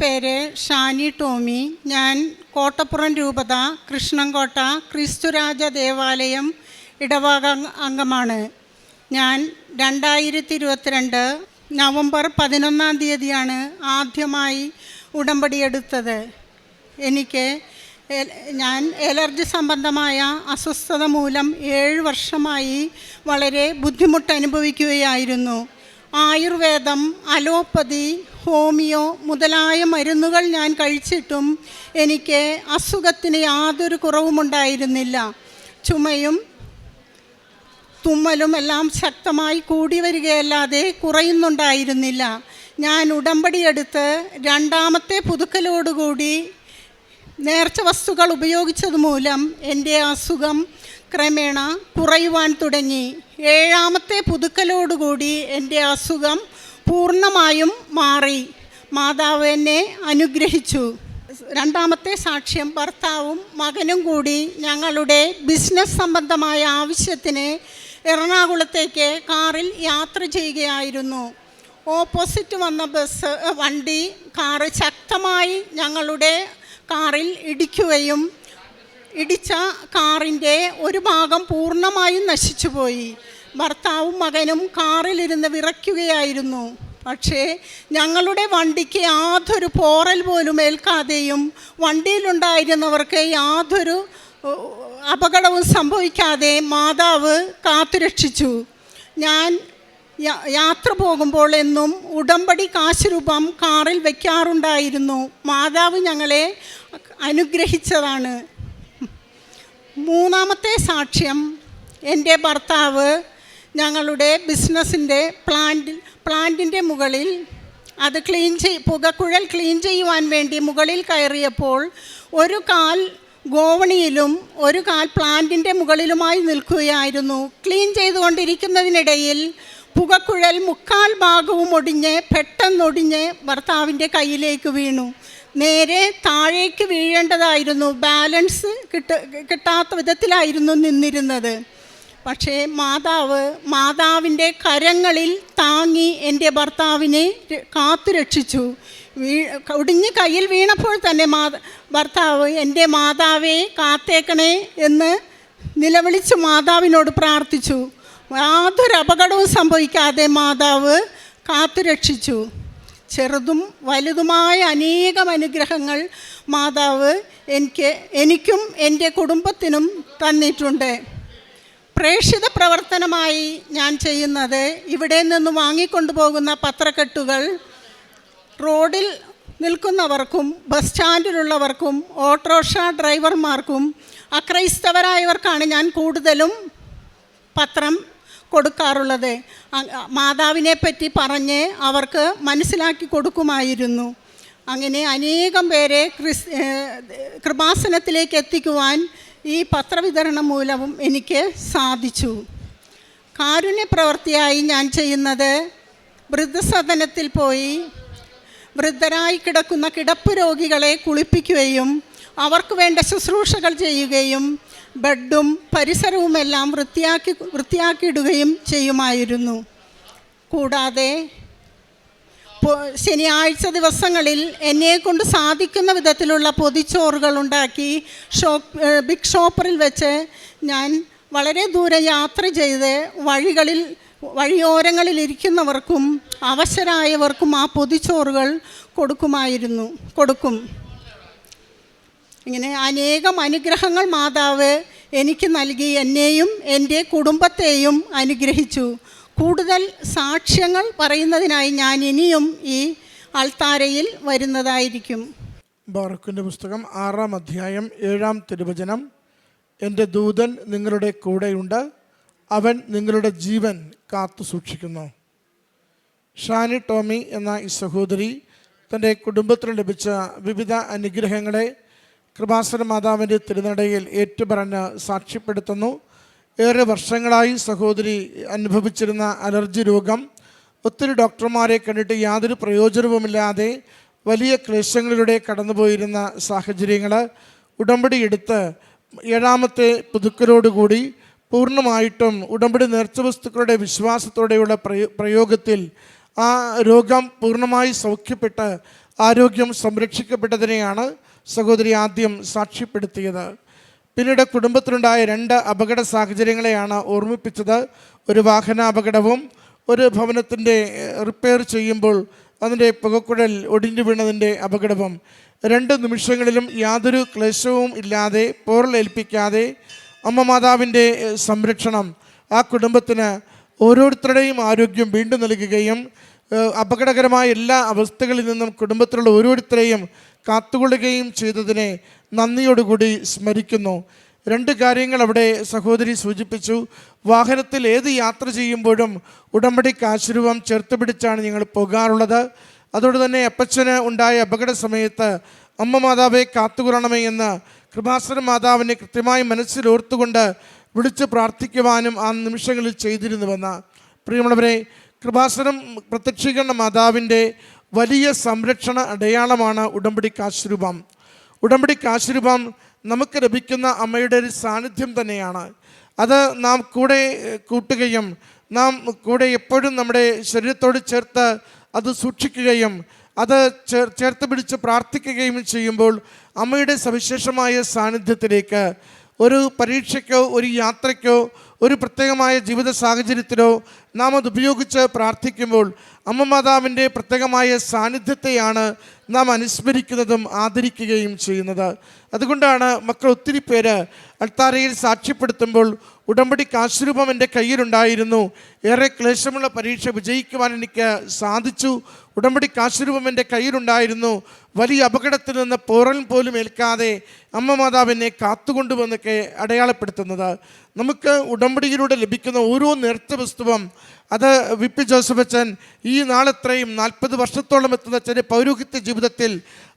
പേര് ഷാനി ടോമി. ഞാൻ കോട്ടപ്പുറം രൂപത കൃഷ്ണൻകോട്ട ക്രിസ്തുരാജ ദേവാലയം ഇടവക അംഗമാണ്. ഞാൻ രണ്ടായിരത്തി ഇരുപത്തിരണ്ട് നവംബർ പതിനൊന്നാം തീയതിയാണ് ആദ്യമായി ഉടമ്പടി എടുത്തത്. എനിക്ക് ഞാൻ എലർജി സംബന്ധമായ അസ്വസ്ഥത മൂലം ഏഴ് വർഷമായി വളരെ ബുദ്ധിമുട്ട് അനുഭവിക്കുകയായിരുന്നു ആയുർവേദം അലോപ്പതി ഹോമിയോ മുതലായ മരുന്നുകൾ ഞാൻ കഴിച്ചിട്ടും എനിക്ക് അസുഖത്തിന് യാതൊരു കുറവുമുണ്ടായിരുന്നില്ല. ചുമയും തുമ്മലും എല്ലാം ശക്തമായി കൂടി വരികയല്ലാതെ കുറയുന്നുണ്ടായിരുന്നില്ല. ഞാൻ ഉടമ്പടിയെടുത്ത് രണ്ടാമത്തെ പുതുക്കലോടുകൂടി നേർച്ച വസ്തുക്കൾ ഉപയോഗിച്ചത് മൂലം എന്റെ അസുഖം ക്രമേണ കുറയുവാൻ തുടങ്ങി. ഏഴാമത്തെ പുതുക്കലോടുകൂടി എന്റെ അസുഖം പൂർണമായും മാറി. മാതാവ് എന്നെ അനുഗ്രഹിച്ചു. രണ്ടാമത്തെ സാക്ഷ്യം ഭർത്താവും മകനും കൂടി ഞങ്ങളുടെ ബിസിനസ് സംബന്ധമായ ആവശ്യത്തിന് എറണാകുളത്തേക്ക് കാറിൽ യാത്ര ചെയ്യുകയായിരുന്നു. ഓപ്പോസിറ്റ് വന്ന ബസ് വണ്ടി കാറ് ശക്തമായി ഞങ്ങളുടെ കാറിൽ ഇടിക്കുകയും ഇടിച്ച കാറിന്റെ ഒരു ഭാഗം പൂർണമായും നശിച്ചുപോയി. ഭർത്താവും മകനും കാറിലിരുന്ന് വിറയ്ക്കുകയായിരുന്നു. പക്ഷേ ഞങ്ങളുടെ വണ്ടിക്ക് യാതൊരു പോറൽ പോലും ഏൽക്കാതെയും വണ്ടിയിലുണ്ടായിരുന്നവർക്ക് യാതൊരു അപകടവും സംഭവിക്കാതെ മാതാവ് കാത്തുരക്ഷിച്ചു. ഞാൻ യാത്ര പോകുമ്പോൾ എന്നും ഉടമ്പടി കാശ് രൂപം കാറിൽ വയ്ക്കാറുണ്ടായിരുന്നു മാതാവ് ഞങ്ങളെ അനുഗ്രഹിച്ചതാണ്. മൂന്നാമത്തെ സാക്ഷ്യം എന്റെ ഭർത്താവ് ഞങ്ങളുടെ ബിസിനസ്സിന്റെ പ്ലാന്റിൽ പ്ലാന്റിന്റെ മുകളിൽ അത് ക്ലീൻ ചെയ് പുകക്കുഴൽ ക്ലീൻ ചെയ്യുവാൻ വേണ്ടി മുകളിൽ കയറിയപ്പോൾ ഒരു കാൽ ഗോവണിയിലും ഒരു കാൽ പ്ലാന്റിന്റെ മുകളിലുമായി നിൽക്കുകയായിരുന്നു. ക്ലീൻ ചെയ്തുകൊണ്ടിരിക്കുന്നതിനിടയിൽ പുകക്കുഴൽ മുക്കാൽ ഭാഗവും ഒടിഞ്ഞ് പെട്ടെന്നൊടിഞ്ഞ് ഭർത്താവിന്റെ കയ്യിലേക്ക് വീണു. നേരെ താഴേക്ക് വീഴേണ്ടതായിരുന്നു. ബാലൻസ് കിട്ട കിട്ടാത്ത വിധത്തിലായിരുന്നു നിന്നിരുന്നത്. പക്ഷേ മാതാവ് മാതാവിന്റെ കരങ്ങളിൽ താങ്ങി എന്റെ ഭർത്താവിനെ കാത്തു രക്ഷിച്ചു. വീ ഒടിഞ്ഞ് കയ്യിൽ വീണപ്പോൾ തന്നെ മാ ഭർത്താവ് എന്റെ മാതാവെ കാത്തേക്കണേ എന്ന് നിലവിളിച്ച് മാതാവിനോട് പ്രാർത്ഥിച്ചു. യാതൊരു അപകടവും സംഭവിക്കാതെ മാതാവ് കാത്തു രക്ഷിച്ചു. ചെറുതും വലുതുമായ അനേകം അനുഗ്രഹങ്ങൾ മാതാവ് എനിക്ക് എനിക്കും എന്റെ കുടുംബത്തിനും തന്നിട്ടുണ്ട്. പ്രേക്ഷിത പ്രവർത്തനമായി ഞാൻ ചെയ്യുന്നത് ഇവിടെ നിന്ന് വാങ്ങിക്കൊണ്ടുപോകുന്ന പത്രക്കെട്ടുകൾ റോഡിൽ നിൽക്കുന്നവർക്കും ബസ് സ്റ്റാൻഡിലുള്ളവർക്കും ഓട്ടോറിക്ഷ ഡ്രൈവർമാർക്കും അക്രൈസ്തവരായവർക്കാണ് ഞാൻ കൂടുതലും പത്രം കൊടുക്കാറുള്ളത്. മാതാവിനെ പറ്റി പറഞ്ഞ് അവർക്ക് മനസ്സിലാക്കി കൊടുക്കുമായിരുന്നു. അങ്ങനെ അനേകം പേരെ ക്രിസ് കൃപാസനത്തിലേക്ക് എത്തിക്കുവാൻ ഈ പത്രവിതരണം മൂലവും എനിക്ക് സാധിച്ചു. കാരുണ്യ പ്രവൃത്തിയായി ഞാൻ ചെയ്യുന്നത് വൃദ്ധസദനത്തിൽ പോയി വൃദ്ധരായി കിടക്കുന്ന കിടപ്പ് രോഗികളെ കുളിപ്പിക്കുകയും അവർക്ക് വേണ്ട ശുശ്രൂഷകൾ ചെയ്യുകയും ബെഡും പരിസരവുമെല്ലാം വൃത്തിയാക്കി വൃത്തിയാക്കിയിടുകയും ചെയ്യുമായിരുന്നു. കൂടാതെ ശനിയാഴ്ച ദിവസങ്ങളിൽ എന്നെ കൊണ്ട് സാധിക്കുന്ന വിധത്തിലുള്ള പൊതിച്ചോറുകൾ ഉണ്ടാക്കി ഷോപ്പ് ബിഗ് ഷോപ്പറിൽ വെച്ച് ഞാൻ വളരെ ദൂരെ യാത്ര ചെയ്ത് വഴികളിൽ വഴിയോരങ്ങളിൽ ഇരിക്കുന്നവർക്കും അവശരായവർക്കും ആ പൊതിച്ചോറുകൾ കൊടുക്കുമായിരുന്നു കൊടുക്കും. ഇങ്ങനെ അനേകം അനുഗ്രഹങ്ങൾ മാതാവ് എനിക്ക് നൽകി എന്നെയും എന്റെ കുടുംബത്തെയും അനുഗ്രഹിച്ചു. കൂടുതൽ സാക്ഷ്യങ്ങൾ പറയുന്നതിനായി ഞാൻ ഇനിയും ഈ അൾത്താരയിൽ വരുന്നതായിരിക്കും. ബാറക്കിന്റെ പുസ്തകം ആറാം അധ്യായം ഏഴാം തിരുവചനം. എന്റെ ദൂതൻ നിങ്ങളുടെ കൂടെയുണ്ട് അവൻ നിങ്ങളുടെ ജീവൻ കാത്തു സൂക്ഷിക്കുന്നു. ഷാനി ടോമി എന്ന ഈ സഹോദരി തന്റെ കുടുംബത്തിന് ലഭിച്ച വിവിധ അനുഗ്രഹങ്ങളെ കൃപാസന മാതാവിന്റെ തിരുനടയിൽ ഏറ്റുപറഞ്ഞ് സാക്ഷ്യപ്പെടുത്തുന്നു. ഏറെ വർഷങ്ങളായി സഹോദരി അനുഭവിച്ചിരുന്ന അലർജി രോഗം. ഒത്തിരി ഡോക്ടർമാരെ കണ്ടിട്ട് യാതൊരു പ്രയോജനവുമില്ലാതെ വലിയ ക്ലേശങ്ങളിലൂടെ കടന്നുപോയിരുന്ന സാഹചര്യങ്ങൾ. ഉടമ്പടി എടുത്ത് ഏഴാമത്തെ പുതുക്കലോടുകൂടി പൂർണമായിട്ടും ഉടമ്പടി നേർച്ച വസ്തുക്കളുടെ വിശ്വാസത്തോടെയുള്ള പ്രയോ പ്രയോഗത്തിൽ ആ രോഗം പൂർണമായി സൗഖ്യപ്പെട്ട് ആരോഗ്യം സംരക്ഷിക്കപ്പെട്ടതിനെയാണ് സഹോദരി ആദ്യം സാക്ഷ്യപ്പെടുത്തിയത്. പിന്നീട് കുടുംബത്തിലുണ്ടായ രണ്ട് അപകട സാഹചര്യങ്ങളെയാണ് ഓർമ്മിപ്പിച്ചത്. ഒരു വാഹനാപകടവും ഒരു ഭവനത്തിന്റെ റിപ്പയർ ചെയ്യുമ്പോൾ അതിന്റെ പുകക്കുഴൽ ഒടിഞ്ഞു വീണതിന്റെ അപകടവും. രണ്ട് നിമിഷങ്ങളിലും യാതൊരു ക്ലേശവും ഇല്ലാതെ പോറലേൽപ്പിക്കാതെ അമ്മ മാതാവിന്റെ സംരക്ഷണം ആ കുടുംബത്തിന് ഓരോരുത്തരുടെയും ആരോഗ്യം വീണ്ടും നൽകുകയും അപകടകരമായ എല്ലാ അവസ്ഥകളിൽ നിന്നും കുടുംബത്തിലുള്ള ഓരോരുത്തരെയും കാത്തുകൊള്ളുകയും ചെയ്തതിനെ നന്ദിയോടുകൂടി സ്മരിക്കുന്നു. രണ്ട് കാര്യങ്ങൾ അവിടെ സഹോദരി സൂചിപ്പിച്ചു. വാഹനത്തിൽ ഏത് യാത്ര ചെയ്യുമ്പോഴും ഉടമ്പടിക്ക് ആശീർവം ചേർത്ത് പിടിച്ചാണ് ഞങ്ങൾ പോകാറുള്ളത്. അതുകൊണ്ട് തന്നെ അപ്പച്ചന് ഉണ്ടായ അപകട സമയത്ത് അമ്മ മാതാവെ കാത്തുകൊള്ളണമേ എന്ന് കൃപാസന മാതാവിനെ കൃത്യമായി മനസ്സിലോർത്തുകൊണ്ട് വിളിച്ച് പ്രാർത്ഥിക്കുവാനും ആ നിമിഷങ്ങളിൽ ചെയ്തിരുന്നുവെന്ന പ്രിയമുള്ളവരെ കൃപാസനം പ്രത്യക്ഷീകരണ മാതാവിന്റെ വലിയ സംരക്ഷണ അടയാളമാണ് ഉടമ്പടി കാശുരൂപം. ഉടമ്പടി കാശുരൂപം നമുക്ക് ലഭിക്കുന്ന അമ്മയുടെ ഒരു സാന്നിധ്യം തന്നെയാണ്. അത് നാം കൂടെ കൂട്ടുകയും നാം കൂടെ എപ്പോഴും നമ്മുടെ ശരീരത്തോട് ചേർത്ത് അത് സൂക്ഷിക്കുകയും അത് ചേർ ചേർത്ത് പിടിച്ച് പ്രാർത്ഥിക്കുകയും ചെയ്യുമ്പോൾ അമ്മയുടെ സവിശേഷമായ സാന്നിധ്യത്തിലേക്ക് ഒരു പരീക്ഷയ്ക്കോ ഒരു യാത്രയ്ക്കോ ഒരു പ്രത്യേകമായ ജീവിത സാഹചര്യത്തിലോ നാം അത് ഉപയോഗിച്ച് പ്രാർത്ഥിക്കുമ്പോൾ അമ്മ മാതാവിന്റെ പ്രത്യേകമായ സാന്നിധ്യത്തെയാണ് നാം അനുസ്മരിക്കുന്നതും ആദരിക്കുകയും ചെയ്യുന്നത്. അതുകൊണ്ടാണ് മക്കൾ ഒത്തിരി പേര് അൾത്താരയിൽ സാക്ഷ്യപ്പെടുത്തുമ്പോൾ ഉടമ്പടി കാശുരൂപം എന്റെ കയ്യിലുണ്ടായിരുന്നു. ഏറെ ക്ലേശമുള്ള പരീക്ഷ വിജയിക്കുവാൻ എനിക്ക് സാധിച്ചു. ഉടമ്പടി കാശുരൂപം എന്റെ കയ്യിലുണ്ടായിരുന്നു. വലിയ അപകടത്തിൽ നിന്ന് പോറൽ പോലും ഏൽക്കാതെ അമ്മ മാതാവിനെ കാത്തുകൊണ്ടുവന്നൊക്കെ അടയാളപ്പെടുത്തുന്നത്. നമുക്ക് ഉടമ്പടിയിലൂടെ ലഭിക്കുന്ന ഓരോ നേർത്ത വസ്തുവും അത് വി പി ജോസഫ് അച്ഛൻ ഈ നാളെത്രയും നാൽപ്പത് വർഷത്തോളം എത്തുന്ന അച്ഛന്റെ പൗരോഹിത്യ ജീവിതത്തിൽ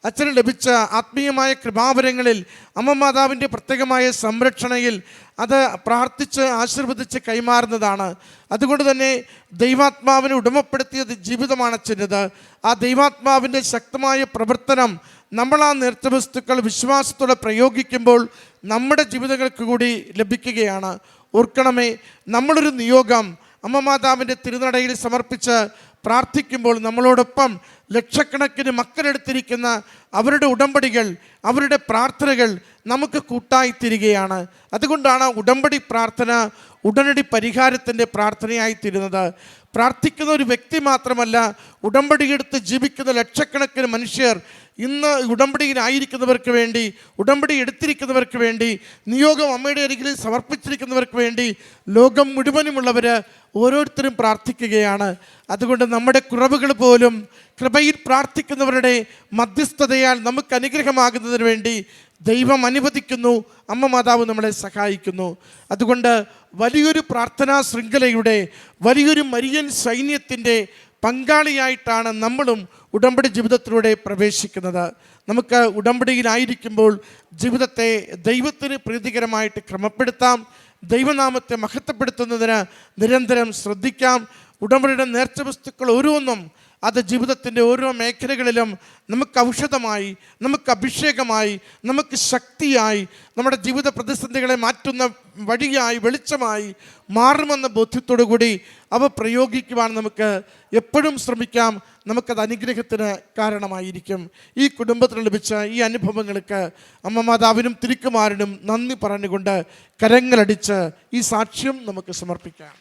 അച്ഛന് ലഭിച്ച ആത്മീയമായ കൃപാവരങ്ങളിൽ അമ്മ മാതാവിന്റെ പ്രത്യേകമായ സംരക്ഷണയിൽ അത് പ്രാർത്ഥിച്ച് ആശീർവദിച്ച് കൈമാറുന്നതാണ്. അതുകൊണ്ട് തന്നെ ദൈവാത്മാവിനെ ഉടമപ്പെടുത്തിയ ജീവിതമാണ് അച്ഛന്റെത്. ആ ദൈവാത്മാവിന്റെ ശക്തമായ പ്രവർത്തനം നമ്മൾ ആ നേർച്ച വസ്തുക്കൾ വിശ്വാസത്തോടെ പ്രയോഗിക്കുമ്പോൾ നമ്മുടെ ജീവിതങ്ങൾക്ക് കൂടി ലഭിക്കുകയാണ്. ഓർക്കണമേ നമ്മളൊരു നിയോഗം അമ്മ മാതാവിന്റെ തിരുനടയിൽ സമർപ്പിച്ച് പ്രാർത്ഥിക്കുമ്പോൾ നമ്മളോടൊപ്പം ലക്ഷക്കണക്കിന് മക്കളെടുത്തിരിക്കുന്ന അവരുടെ ഉടമ്പടികൾ അവരുടെ പ്രാർത്ഥനകൾ നമുക്ക് കൂട്ടായി കൂട്ടായിത്തീരുകയാണ്. അതുകൊണ്ടാണ് ഉടമ്പടി പ്രാർത്ഥന ഉടനടി പരിഹാരത്തിന്റെ പ്രാർത്ഥനയായി തീരുന്നത് പ്രാർത്ഥിക്കുന്ന ഒരു വ്യക്തി മാത്രമല്ല ഉടമ്പടിയെടുത്ത് ജീവിക്കുന്ന ലക്ഷക്കണക്കിന് മനുഷ്യർ ഇന്ന് ഉടമ്പടിയിലായിരിക്കുന്നവർക്ക് വേണ്ടി ഉടമ്പടി എടുത്തിരിക്കുന്നവർക്ക് വേണ്ടി നിയോഗം അമ്മയുടെ അരികിൽ സമർപ്പിച്ചിരിക്കുന്നവർക്ക് വേണ്ടി ലോകം മുഴുവനുമുള്ളവർ ഓരോരുത്തരും പ്രാർത്ഥിക്കുകയാണ്. അതുകൊണ്ട് നമ്മുടെ കുറവുകൾ പോലും കൃപയിൽ പ്രാർത്ഥിക്കുന്നവരുടെ മധ്യസ്ഥതയാൽ നമുക്ക് അനുഗ്രഹമാകുന്നതിന് വേണ്ടി ദൈവം അനുവദിക്കുന്നു അമ്മ മാതാവ് നമ്മളെ സഹായിക്കുന്നു. അതുകൊണ്ട് വലിയൊരു പ്രാർത്ഥനാ ശൃംഖലയുടെ വലിയൊരു മരിയൻ സൈന്യത്തിന്റെ പങ്കാളിയായിട്ടാണ് നമ്മളും ഉടമ്പടി ജീവിതത്തിലൂടെ പ്രവേശിക്കുന്നത്. നമുക്ക് ഉടമ്പടിയിലായിരിക്കുമ്പോൾ ജീവിതത്തെ ദൈവത്തിന് പ്രീതികരമായിട്ട് ക്രമപ്പെടുത്താം. ദൈവനാമത്തെ മഹത്വപ്പെടുത്തുന്നതിന് നിരന്തരം ശ്രദ്ധിക്കാം. ഉടമ്പടിയുടെ നേർച്ച വസ്തുക്കൾ ഓരോന്നും അത് ജീവിതത്തിന്റെ ഓരോ മേഖലകളിലും നമുക്ക് ഔഷധമായി നമുക്ക് അഭിഷേകമായി നമുക്ക് ശക്തിയായി നമ്മുടെ ജീവിത പ്രതിസന്ധികളെ മാറ്റുന്ന വഴിയായി വെളിച്ചമായി മാറുമെന്ന ബോധ്യത്തോടു കൂടി അവ പ്രയോഗിക്കുവാൻ നമുക്ക് എപ്പോഴും ശ്രമിക്കാം. നമുക്കത് അനുഗ്രഹത്തിന് കാരണമായിരിക്കും. ഈ കുടുംബത്തിന് ലഭിച്ച ഈ അനുഭവങ്ങൾക്ക് അമ്മ മാതാവിനും തിരിക്കുമാരനും നന്ദി പറഞ്ഞുകൊണ്ട് കരങ്ങളടിച്ച് ഈ സാക്ഷ്യം നമുക്ക് സമർപ്പിക്കാം.